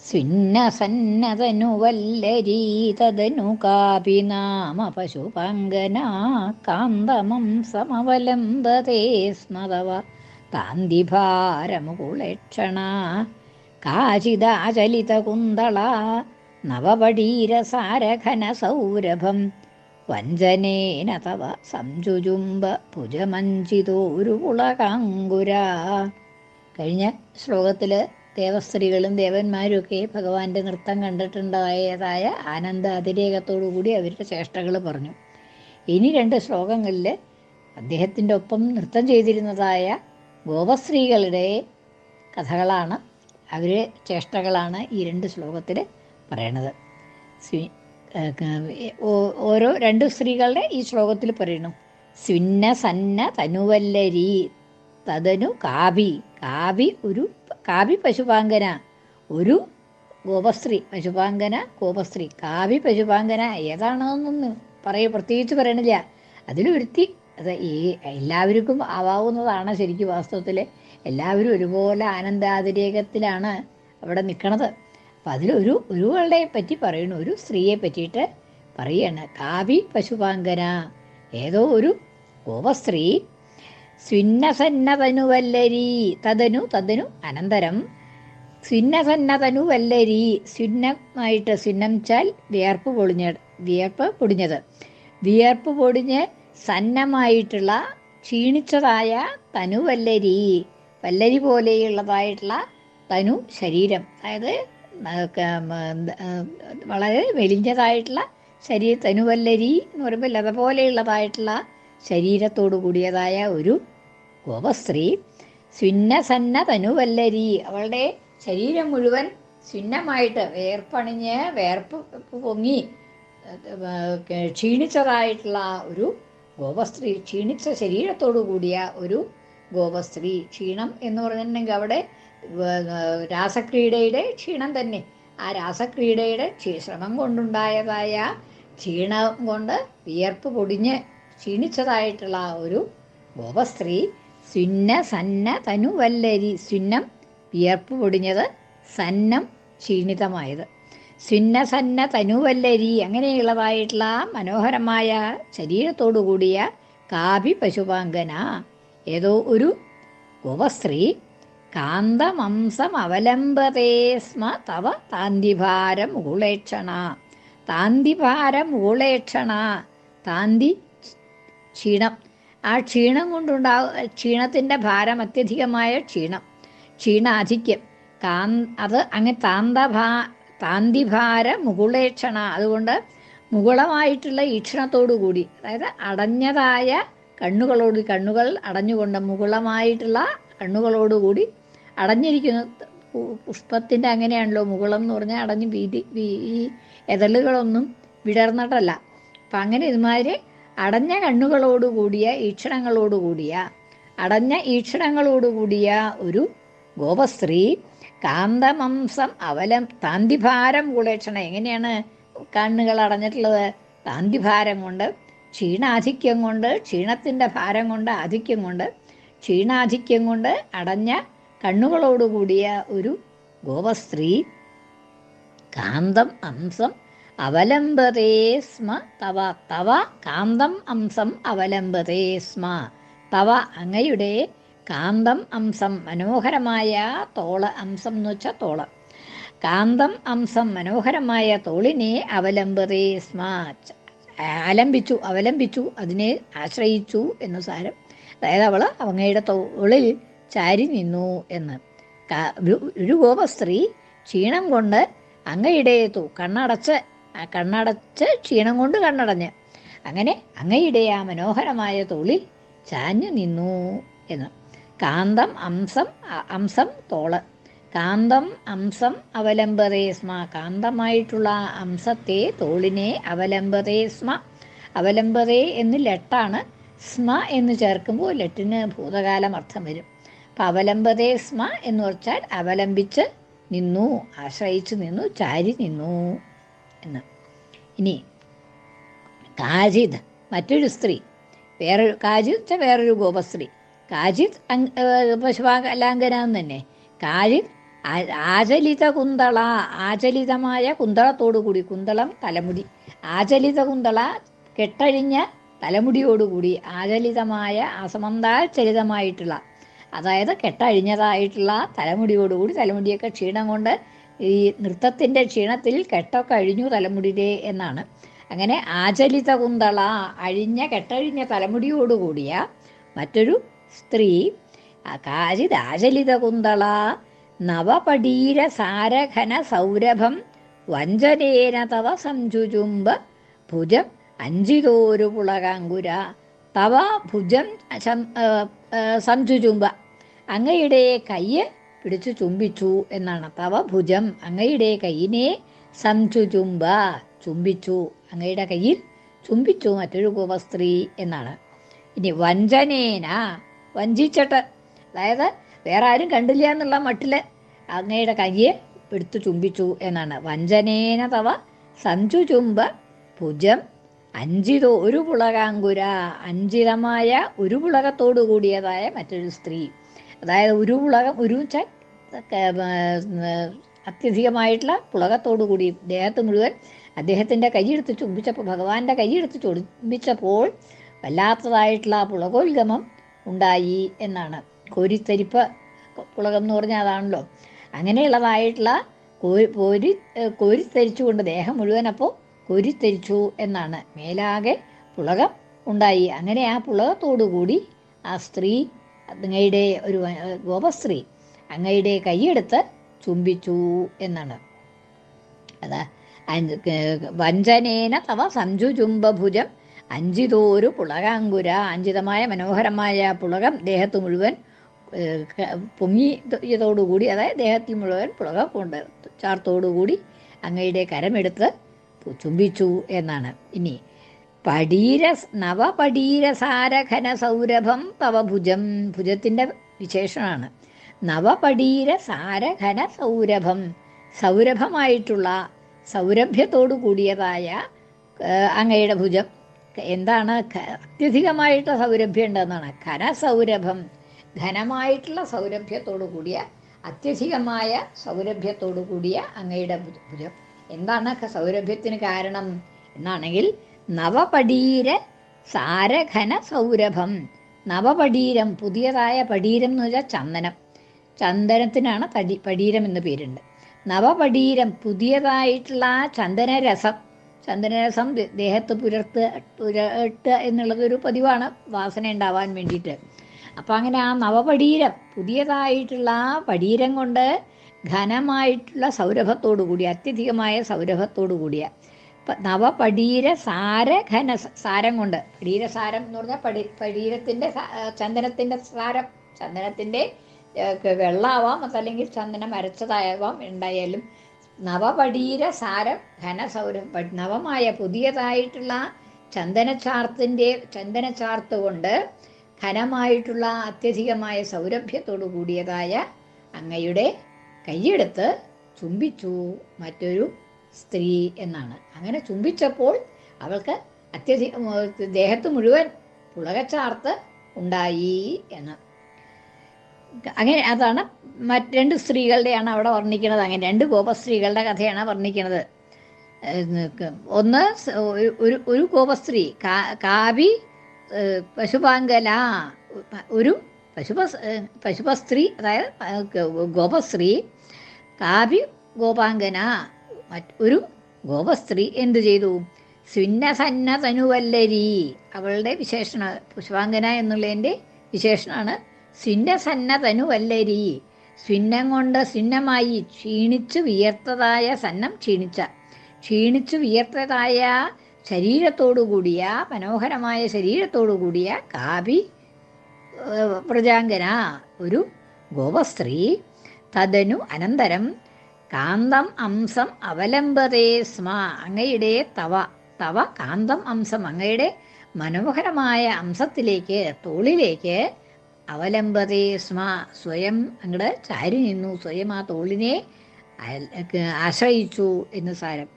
സ്വിന്നസന്നതനു വല്ലരീതനു കാപി നാമ പശുപാങ്കന കാന്തമം സമവലംബതേ സ്മതവ. താന്തിഭാരമുകുളക്ഷണ കാചിദാചലിതകുന്തള നവപടീരസാരഘന സൗരഭം വഞ്ചനേന തവ സംജുജുംബ ഭുജമഞ്ചിതോരുകുളകാങ്കുര. കഴിഞ്ഞ ശ്ലോകത്തിൽ ദേവസ്ത്രീകളും ദേവന്മാരും ഒക്കെ ഭഗവാന്റെ നൃത്തം കണ്ടിട്ടുണ്ടായതായ ആനന്ദ അതിരേകത്തോടു കൂടി അവരുടെ ചേഷ്ടകൾ പറഞ്ഞു. ഇനി രണ്ട് ശ്ലോകങ്ങളിൽ അദ്ദേഹത്തിന്റെ ഒപ്പം നൃത്തം ചെയ്തിരുന്നതായ ഗോപസ്ത്രീകളുടെ കഥകളാണ് അവരെ ചേഷ്ടകളാണ് ഈ രണ്ട് ശ്ലോകത്തിൽ പറയണത്. ഓരോ രണ്ട് സ്ത്രീകളുടെ ഈ ശ്ലോകത്തിൽ പറയുന്നു സ്വിന്ന സന്ന തനുവല്ലരി തതനു കാവി കാവി ഒരു കാവി പശുപാങ്കന ഒരു ഗോപസ്ത്രീ പശുപാങ്കന ഗോപസ്ത്രീ. കാവി പശുപാങ്കന ഏതാണെന്നൊന്നും പറയ പ്രത്യേകിച്ച് പറയണില്ല. അതിലൊരുത്തി അത് ഈ എല്ലാവർക്കും ആവാവുന്നതാണ് ശരിക്കും വാസ്തവത്തിൽ എല്ലാവരും ഒരുപോലെ ആനന്ദാതിരേകത്തിലാണ് അവിടെ നിൽക്കണത് അപ്പം അതിലൊരു ഒരുവളെ പറ്റി പറയണു ഒരു സ്ത്രീയെ പറ്റിയിട്ട് പറയാണ്. കാവി പശുപാങ്കന ഏതോ ഒരു ഗോപസ്ത്രീ സ്വിന്നസന്നതനുവല്ലരി തതനു തതനു അനന്തരം. സ്വിന്നസന്നതനുവല്ലരി സ്വിന്നമായിട്ട് സ്വിന്നം ചാൽ വിയർപ്പ് പൊളിഞ്ഞ വിയർപ്പ് പൊടിഞ്ഞത്. വിയർപ്പ് പൊടിഞ്ഞ് സന്നമായിട്ടുള്ള ക്ഷീണിച്ചതായ തനു വല്ലരി വല്ലരി പോലെയുള്ളതായിട്ടുള്ള തനു ശരീരം. അതായത് വളരെ മെലിഞ്ഞതായിട്ടുള്ള ശരീര തനുവല്ലരി എന്ന് പറയുമ്പോൾ ലത പോലെയുള്ളതായിട്ടുള്ള ശരീരത്തോടു കൂടിയതായ ഒരു ഗോപസ്ത്രീ സ്വിന്നസന്ന തനുവല്ലരി അവളുടെ ശരീരം മുഴുവൻ സ്വിന്നമായിട്ട് വേർപ്പണിഞ്ഞ് വേർപ്പ് പൊങ്ങി ക്ഷീണിച്ചതായിട്ടുള്ള ഒരു ഗോപസ്ത്രീ ക്ഷീണിച്ച ശരീരത്തോടു കൂടിയ ഒരു ഗോപസ്ത്രീ ക്ഷീണം എന്ന് പറഞ്ഞിട്ടുണ്ടെങ്കിൽ അവിടെ രാസക്രീഡയുടെ ക്ഷീണം തന്നെ. ആ രാസക്രീഡയുടെ ശ്രമം കൊണ്ടുണ്ടായതായ ക്ഷീണം കൊണ്ട് വിയർപ്പ് പൊടിഞ്ഞ് ക്ഷീണിച്ചതായിട്ടുള്ള ഒരു ഗോപസ്ത്രീ സ്വിന്ന സന്ന തനുവല്ലരി സുന്നം വിയർപ്പ് പൊടിഞ്ഞത് സന്നം ക്ഷീണിതമായത്. സുന്ന സന്ന തനുവല്ലരി അങ്ങനെയുള്ളതായിട്ടുള്ള മനോഹരമായ ശരീരത്തോടു കൂടിയ കാവി പശുപാങ്കന ഏതോ ഒരു ഗോപസ്ത്രീ കാന്തമംസം അവലംബതേ സ്മ തവ താന്തിഭാരം മുകുളേക്ഷണ താന്തിഭാരം മുകുളേക്ഷണ താന്തി ക്ഷീണം. ആ ക്ഷീണം കൊണ്ടുണ്ടാകും ക്ഷീണത്തിന്റെ ഭാരം അത്യധികമായ ക്ഷീണം. ക്ഷീണാധിക്യം. താൻ അത് അങ്ങ് താന്തഭാ താന്തിഭാര മുകുളേക്ഷണ. അതുകൊണ്ട് മുകുളമായിട്ടുള്ള ഈക്ഷണത്തോടു കൂടി അതായത് അടഞ്ഞതായ കണ്ണുകളോട് കണ്ണുകൾ അടഞ്ഞുകൊണ്ട് മുകുളമായിട്ടുള്ള കണ്ണുകളോടുകൂടി അടഞ്ഞിരിക്കുന്നു. പുഷ്പത്തിന്റെ അങ്ങനെയാണല്ലോ മുകുളം എന്ന് പറഞ്ഞാൽ അടഞ്ഞ് വീതി ഈ എതളുകളൊന്നും വിടർന്നിട്ടല്ല. അപ്പം അങ്ങനെ ഇതുമാതിരി അടഞ്ഞ കണ്ണുകളോടുകൂടിയ ഈക്ഷണങ്ങളോടുകൂടിയ അടഞ്ഞ ഈക്ഷണങ്ങളോടുകൂടിയ ഒരു ഗോപസ്ത്രീ കാന്തമംസം അവലം താന്തിഭാരം കുളേക്ഷണം. എങ്ങനെയാണ് കണ്ണുകൾ അടഞ്ഞിട്ടുള്ളത്? താന്തിഭാരം കൊണ്ട് ക്ഷീണാധിക്യം കൊണ്ട് ക്ഷീണത്തിന്റെ ഭാരം കൊണ്ട് ആധിക്യം കൊണ്ട് ക്ഷീണാധിക്യം കൊണ്ട് അടഞ്ഞ കണ്ണുകളോടുകൂടിയ ഒരു ഗോപസ്ത്രീ കാന്തം അംസം അവലംബതേ സ്മ തവ തവ കാന്തം അംസം അവലംബതേ സ്മ. തവ അങ്ങയുടെ കാന്തം അംസം മനോഹരമായ തോൾ അംസം എന്ന് വെച്ചാൽ തോൾ. കാന്തം അംസം മനോഹരമായ തോളിനെ അവലംബതേ സ്മ. ആലംബിച്ചു അവലംബിച്ചു അതിനെ ആശ്രയിച്ചു എന്ന് സാരം. അതായത് അവൾ അങ്ങയുടെ തോളിൽ ചാരി നിന്നു എന്ന്. ഒരു- ഗോപസ്ത്രീ ക്ഷീണം കൊണ്ട് അങ്ങയുടെ കണ്ണടച്ച് കണ്ണടച്ച് ക്ഷീണം കൊണ്ട് കണ്ണടഞ്ഞ്. അങ്ങനെ അങ്ങയുടെ ആ മനോഹരമായ തോളിൽ ചാഞ്ഞു നിന്നു എന്ന്. കാന്തം അംസം അംസം തോൾ. കാന്തം അംസം അവലംബതേ സ്മ. കാന്തമായിട്ടുള്ള അംസത്തെ തോളിനെ അവലംബതേ സ്മ. അവലംബതേ എന്ന് ലെട്ടാണ്. സ്മ എന്ന് ചേർക്കുമ്പോൾ ലെട്ടിന് ഭൂതകാലം അർത്ഥം വരും. അപ്പം അവലംബതേ സ്മ എന്ന് വെച്ചാൽ അവലംബിച്ച് നിന്നു ആശ്രയിച്ചു നിന്നു ചാരി നിന്നു. എന്ന് ഇനി കാജിദ് മറ്റൊരു സ്ത്രീ വേറൊരു കാജിദ് വേറൊരു ഗോപസ്ത്രീ. കാജിദ് പശുപാലാങ്കനാന്ന് തന്നെ. കാജിദ് ആചലിത കുന്തള ആചലിതമായ കുന്തളത്തോടുകൂടി കുന്തളം തലമുടി. ആചലിത കുന്തള കെട്ടഴിഞ്ഞ തലമുടിയോടുകൂടി ആചലിതമായ അസമന്താചലിതമായിട്ടുള്ള അതായത് കെട്ടഴിഞ്ഞതായിട്ടുള്ള തലമുടിയോടുകൂടി തലമുടിയൊക്കെ ക്ഷീണം കൊണ്ട് ഈ നൃത്തത്തിന്റെ ക്ഷീണത്തിൽ കെട്ടൊക്കെ അഴിഞ്ഞു തലമുടിയിലേ എന്നാണ്. അങ്ങനെ ആചലിത കുന്തള അഴിഞ്ഞ കെട്ടഴിഞ്ഞ തലമുടിയോടുകൂടിയ മറ്റൊരു സ്ത്രീ കാചിത് ആചലിത കുന്തള നവപടീര സാരഘന സൗരഭം വഞ്ചനേന തവ സഞ്ചുചുംബ ഭുജം അഞ്ചിതോരു പുളകാങ്കുര തവ ഭുജം സഞ്ചുചുംബ. അങ്ങയുടെ കയ്യ് പിടിച്ചു ചുംബിച്ചു എന്നാണ് തവ ഭുജം അങ്ങയുടെ കയ്യിനെ സംചുചുംബ ചുംബിച്ചു. അങ്ങയുടെ കയ്യിൽ ചുംബിച്ചു മറ്റൊരു ഗോപസ്ത്രീ എന്നാണ്. ഇനി വഞ്ചനേന വഞ്ചിച്ചിട്ട്. അതായത് വേറെ ആരും കണ്ടില്ല എന്നുള്ള മട്ടിൽ അങ്ങയുടെ കയ്യെ എടുത്തു ചുംബിച്ചു എന്നാണ്. വഞ്ചനേന തവ സഞ്ചു ചുംബ ഭുജം അഞ്ചിതോ ഒരു പുളകാങ്കുര അഞ്ചിതമായ ഒരു പുളകത്തോടു കൂടിയതായ മറ്റൊരു സ്ത്രീ. അതായത് ഒരു പുളകം ഒരു വെച്ചാൽ അത്യധികമായിട്ടുള്ള പുളകത്തോടു കൂടി ദേഹത്ത് മുഴുവൻ അദ്ദേഹത്തിന്റെ കൈയെടുത്ത് ചുംബിച്ചപ്പോൾ ഭഗവാന്റെ കൈയെടുത്ത് ചുംബിച്ചപ്പോൾ വല്ലാത്തതായിട്ടുള്ള ആ പുളകോത്ഗമം ഉണ്ടായി എന്നാണ്. കോരിത്തരിപ്പ് പുളകം എന്ന് പറഞ്ഞാൽ അതാണല്ലോ. അങ്ങനെയുള്ളതായിട്ടുള്ള കോരി കോരി കോരിത്തരിച്ചുകൊണ്ട് ദേഹം മുഴുവൻ അപ്പോൾ കോരിത്തരിച്ചു എന്നാണ്. മേലാകെ പുളകം ഉണ്ടായി. അങ്ങനെ ആ പുളകത്തോടുകൂടി ആ സ്ത്രീ അങ്ങയുടെ ഒരു ഗോപസ്ത്രീ അങ്ങയുടെ കൈയെടുത്ത് ചുംബിച്ചു എന്നാണ്. അതാ വഞ്ചനേന തവ സംജുചുംബഭുജം അഞ്ചിതോരു പുളകാങ്കുര അഞ്ചിതമായ മനോഹരമായ പുളകം ദേഹത്ത് മുഴുവൻ പൊങ്ങിയതോടുകൂടി അതായത് ദേഹത്തിൽ മുഴുവൻ പുളകം കൊണ്ട് ചാർത്തോടുകൂടി അങ്ങയുടെ കരമെടുത്ത് ചുംബിച്ചു എന്നാണ്. ഇനി പടീര നവപടീരസാരഘന സൗരഭം തവ ഭുജം ഭുജത്തിന്റെ വിശേഷണമാണ്. നവപടീര സാരഘന സൗരഭം സൗരഭമായിട്ടുള്ള സൗരഭ്യത്തോടു കൂടിയതായ അങ്ങയുടെ ഭുജം. എന്താണ് അത്യധികമായിട്ടുള്ള അത്യധികമായിട്ട് സൗരഭ്യം ഉണ്ടെന്നാണ് ഘനസൗരഭം ഘനമായിട്ടുള്ള സൗരഭ്യത്തോടു കൂടിയ അത്യധികമായ സൗരഭ്യത്തോടു കൂടിയ അങ്ങയുടെ ഭുജം. എന്താണ് സൗരഭ്യത്തിന് കാരണം? എന്നാണെങ്കിൽ നവപടീര സാരഘന സൗരഭം നവപടീരം പുതിയതായ പടീരം എന്ന് വെച്ചാൽ ചന്ദനം. ചന്ദനത്തിനാണ് തടി പടീരം എന്ന് പേരുണ്ട്. നവപടീരം പുതിയതായിട്ടുള്ള ചന്ദനരസം ചന്ദനരസം ദേഹത്ത് പുലർത്ത് പുരട്ടുക എന്നുള്ളതൊരു പതിവാണ് വാസന ഉണ്ടാവാൻ വേണ്ടിയിട്ട്. അപ്പം അങ്ങനെ ആ നവപടീരം പുതിയതായിട്ടുള്ള പടീരം കൊണ്ട് ഘനമായിട്ടുള്ള സൗരഭത്തോടു കൂടിയ അത്യധികമായ സൗരഭത്തോടു കൂടിയ നവപടീര സാര ഘന സാരം കൊണ്ട് പടീരസാരം എന്ന് പറഞ്ഞാൽ പടി പടീരത്തിന്റെ ചന്ദനത്തിന്റെ സാരം ചന്ദനത്തിന്റെ വെള്ളമാവാം അതല്ലെങ്കിൽ ചന്ദനം അരച്ചതാവാം ഉണ്ടായാലും നവപടീര സാരം ഘനസൗരം നവമായ പുതിയതായിട്ടുള്ള ചന്ദനച്ചാർത്തിന്റെ ചന്ദനച്ചാർത്ത് കൊണ്ട് ഘനമായിട്ടുള്ള അത്യധികമായ സൗരഭ്യത്തോടു കൂടിയതായ അങ്ങയുടെ കൈയെടുത്ത് ചുംബിച്ചു മറ്റൊരു സ്ത്രീ എന്നാണ്. അങ്ങനെ ചുംബിച്ചപ്പോൾ അവൾക്ക് അത്യധികം ദേഹത്ത് മുഴുവൻ പുളകച്ചാർത്ത് ഉണ്ടായി എന്ന്. അങ്ങനെ അതാണ് മറ്റ് രണ്ട് സ്ത്രീകളുടെയാണ് അവിടെ വർണിക്കുന്നത്. അങ്ങനെ രണ്ട് ഗോപസ്ത്രീകളുടെ കഥയാണ് വർണിക്കുന്നത്. ഒന്ന് ഒരു- ഒരു ഗോപസ്ത്രീ കാവി പശുപാങ്കല ഒരു പശുപ പശുപസ്ത്രീ അതായത് ഗോപസ്ത്രീ കാവി ഗോപാങ്കന ഒരു ഗോപസ്ത്രീ എന്തു ചെയ്തു? സ്വിന്നസന്നതനുവല്ലരി. അവളുടെ വിശേഷണ പുഷ്പാങ്കന എന്നുള്ളതിന്റെ വിശേഷണമാണ് സ്വിന്നസന്ന സിന്നം കൊണ്ട് സിന്നമായി ക്ഷീണിച്ചു വിയർത്തതായ സന്നം ക്ഷീണിച്ച. ക്ഷീണിച്ചു വിയർത്തതായ ശരീരത്തോടു കൂടിയ മനോഹരമായ ശരീരത്തോടു കൂടിയ കാവി പ്രജാങ്കന ഒരു ഗോപസ്ത്രീ. തദനു അനന്തരം കാന്തം അംസം അവലംബതേ സ്മ അങ്ങയുടെ തവ. തവ കാന്തം അംസം അങ്ങയുടെ മനോഹരമായ അംശത്തിലേക്ക് തോളിലേക്ക് അവലംബതേ സ്മ സ്വയം അങ്ങടെ ചാരി നിന്നു. സ്വയം ആ തോളിനെ ആശ്രയിച്ചു എന്ന് സാരം.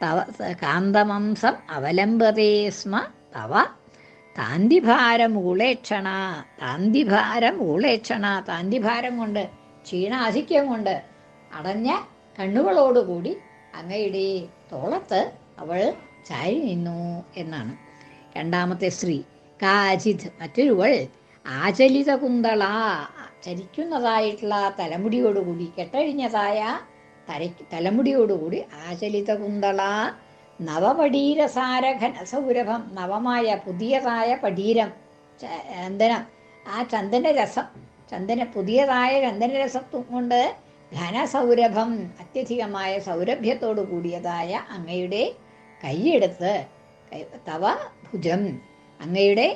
തവ കാന്തമംസം അവലംബതേ സ്മ തവ. താന്തിഭാരം ഊളേക്ഷണ താന്തിഭാരം ഊളേക്ഷണ താന്തിഭാരം കൊണ്ട് ക്ഷീണാധിക്യം കൊണ്ട് അടഞ്ഞ കണ്ണുകളോടുകൂടി അങ്ങയുടെ തോളത്ത് അവൾ ചാരി നിന്നു എന്നാണ്. രണ്ടാമത്തെ സ്ത്രീ കാജിത് മറ്റൊരുവൾ ആചലിത കുന്തള ചരിക്കുന്നതായിട്ടുള്ള തലമുടിയോടുകൂടി കെട്ടഴിഞ്ഞതായ തര തലമുടിയോടുകൂടി ആചലിത കുന്തള നവപടീരസാരഘന സൗരഭം നവമായ പുതിയതായ പടീരം ചന്ദനം ആ ചന്ദനരസം ചന്ദന പുതിയതായ ചന്ദനരസത്വം കൊണ്ട് ഘനസൗരഭം അത്യധികമായ സൗരഭ്യത്തോടു കൂടിയതായ അങ്ങയുടെ കൈയെടുത്ത് തവ ഭുജം അങ്ങയുടെ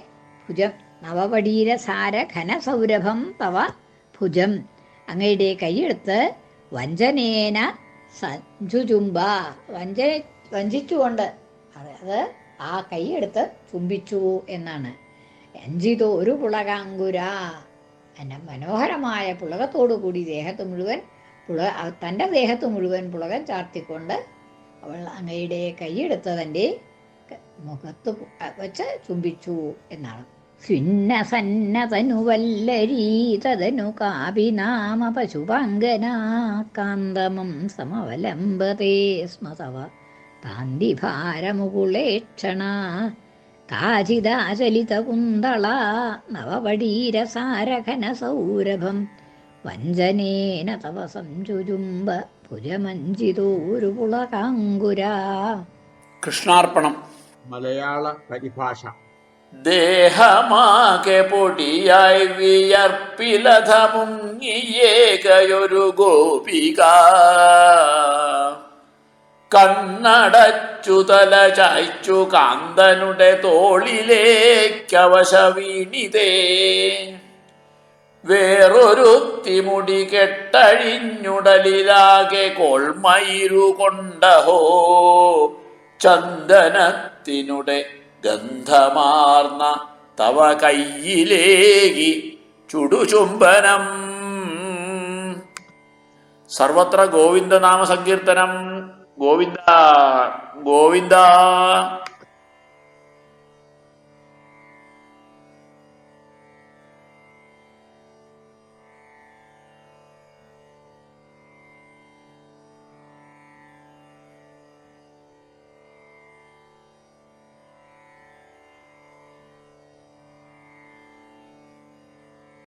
ഭുജം നവപടീരസാര ഘനസൗരഭം തവ ഭുജം. അങ്ങയുടെ കൈയെടുത്ത് വഞ്ചനേന സഞ്ചുചുംബ. വഞ്ച വഞ്ചിച്ചുകൊണ്ട്. അത് ആ കൈയെടുത്ത് ചുംബിച്ചു എന്നാണ്. രഞ്ജിതോ ഒരു പുളകാങ്കുര. എന്നെ മനോഹരമായ പുളകത്തോടു കൂടി ദേഹത്ത് മുഴുവൻ പുള തന്റെ ദേഹത്ത് മുഴുവൻ പുളകം ചാർത്തിക്കൊണ്ട് അവൾ അങ്ങയുടെ കൈയെടുത്ത് തന്റെ മുഖത്ത് വെച്ച് ചുംബിച്ചു എന്നാണ്. ഭിന്നസന്നതനുവല്ലരീ തദനു കാപിനാമ പശുപാങ്കന കാന്തമം സമവലംബതേ സ്മതവ കാന്തിഭാരമുകുളേക്ഷണ കാചിദാചലിതകുന്തള നവപടീരസാരഘന സൗരഭം വഞ്ചനേന തവ സഞ്ചുരുമ്പ ഭുജമഞ്ചിതോരുപുളകാങ്കുര. കൃഷ്ണാർപ്പണം. മലയാള പരിഭാഷ. ദേഹമാകെ പൊടിയായി വിയർപ്പിലധ മുങ്ങിയേകയൊരു ഗോപിക. കണ്ണടച്ചു തല ചായ്ച്ചു കാന്തനുടെ തോളിലേക്കവശ വീണിതേ വേറൊരുത്തിമുടി കെട്ടഴിഞ്ഞുടലിലാകെ കോൾമയിരു കൊണ്ടഹോ ചന്ദനത്തിനുടെ ഗന്ധമാർന്ന തവ കയ്യിലേകി ചുടുചുംബനം. സർവത്ര ഗോവിന്ദനാമ സങ്കീർത്തനം ഗോവിന്ദ ഗോവിന്ദ.